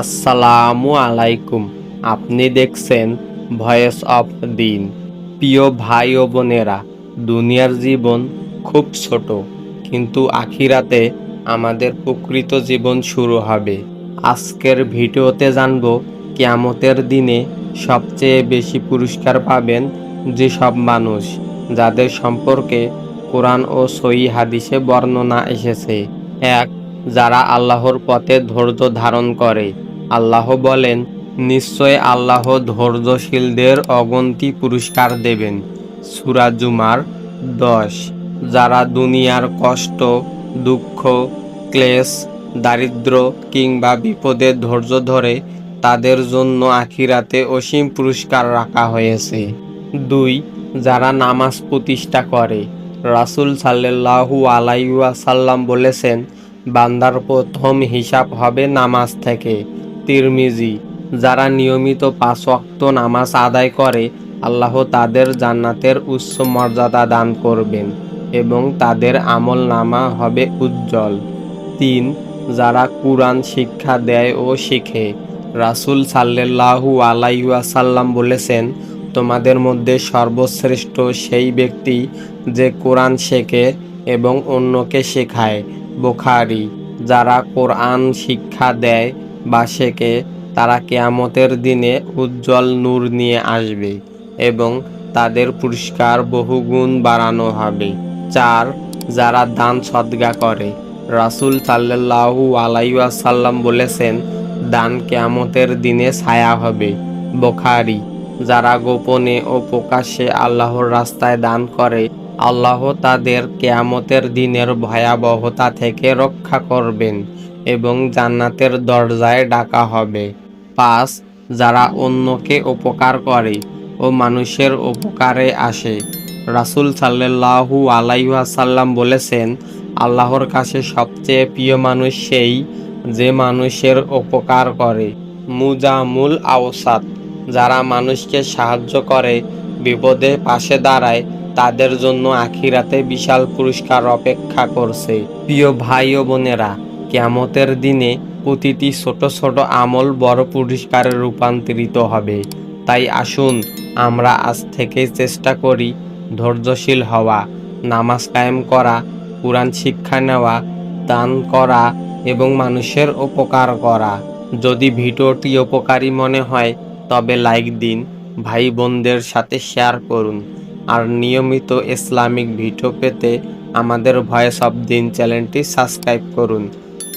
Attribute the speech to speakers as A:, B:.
A: আসসালামু আলাইকুম। আপনি দেখছেন ভয়েস অফ দিন প্রিয় ভাই ও বোনেরা, দুনিয়ার জীবন খুব ছোট, কিন্তু আখিরাতে আমাদের প্রকৃত জীবন শুরু হবে। আজকের ভিডিওতে জানব, কিয়ামতের দিনে সবচেয়ে বেশি পুরস্কার পাবেন যেসব মানুষ যাদের সম্পর্কে কোরআন ও সই হাদিসে বর্ণনা এসেছে। এক, যারা আল্লাহর পথে ধৈর্য ধারণ করে। আল্লাহ বলেন, নিশ্চয় আল্লাহ ধৈর্যশীলদের অগন্তি পুরস্কার দেবেন। সুরা জুমার দশ, যারা দুনিয়ার কষ্ট, দুঃখ, ক্লেশ, দারিদ্র কিংবা বিপদে ধৈর্য ধরে, তাদের জন্য আখিরাতে অসীম পুরস্কার রাখা হয়েছে। দুই, যারা নামাজ প্রতিষ্ঠা করে, রাসূল সাল্লাল্লাহু আলাইহি ওয়াসাল্লাম বলেছেন, বান্দার প্রথম হিসাব হবে নামাজ থেকে। তিরমিজি, যারা নিয়মিত পাঁচ ওয়াক্ত নামাজ আদায় করে, আল্লাহ তাদের জান্নাতের উচ্চ মর্যাদা দান করবেন এবং তাদের আমল নামা হবে উজ্জ্বল। তিন, যারা কুরআন শিক্ষা দেয় ও শিখে। রাসূল সাল্লাল্লাহু আলাইহি ওয়াসাল্লাম বলেছেন, তোমাদের মধ্যে সর্বশ্রেষ্ঠ সেই ব্যক্তি যে কোরআন শেখে এবং অন্যকে শেখায়। বোখারি, যারা কোরআন শিক্ষা দেয় বা শেখে তারা কেয়ামতের দিনে উজ্জ্বল নূর নিয়ে আসবে এবং তাদের পুরস্কার বহুগুণ বাড়ানো হবে। চার, যারা দান সদ্গা করে। রাসূল সাল্লাল্লাহু আলাইসাল্লাম বলেছেন, দান কেয়ামতের দিনে ছায়া হবে। বোখারি, যারা গোপনে ও প্রকাশ্যে আল্লাহর রাস্তায় দান করে, আল্লাহ তাদের কেয়ামতের দিনের ভয়াবহতা থেকে রক্ষা করবেন। এবং জান্নাতের দরজায় ডাকা হবে। পাঁচ, যারা অন্যকে উপকার করে ও মানুষের উপকারে আসে। রাসূল সাল্লাল্লাহু আলাইসাল্লাম বলেছেন, আল্লাহর কাছে সবচেয়ে প্রিয় মানুষ সেই যে মানুষের উপকার করে। মুজামুল আওসাত, যারা মানুষকে সাহায্য করে, বিপদে পাশে দাঁড়ায়, তাদের জন্য আখিরাতে বিশাল পুরস্কার অপেক্ষা করছে। প্রিয় ভাই ও বোনেরা কেয়ামতের দিনে প্রতিটি ছোট ছোট আমল বড় পুরস্কারে রূপান্তরিত হবে। তাই আসুন, আমরা আজ থেকেই চেষ্টা করি ধৈর্যশীল হওয়া, নামাজ কায়েম করা, কোরআন শিক্ষা নেওয়া, দান করা এবং মানুষের উপকার করা। যদি ভিডিওটি উপকারী মনে হয়, তবে লাইক দিন ভাই বোনদের সাথে শেয়ার করুন। আর নিয়মিত ইসলামিক ভিডিও পেতে আমাদের ভয়েস অফ দিন চ্যানেলটি সাবস্ক্রাইব করুন।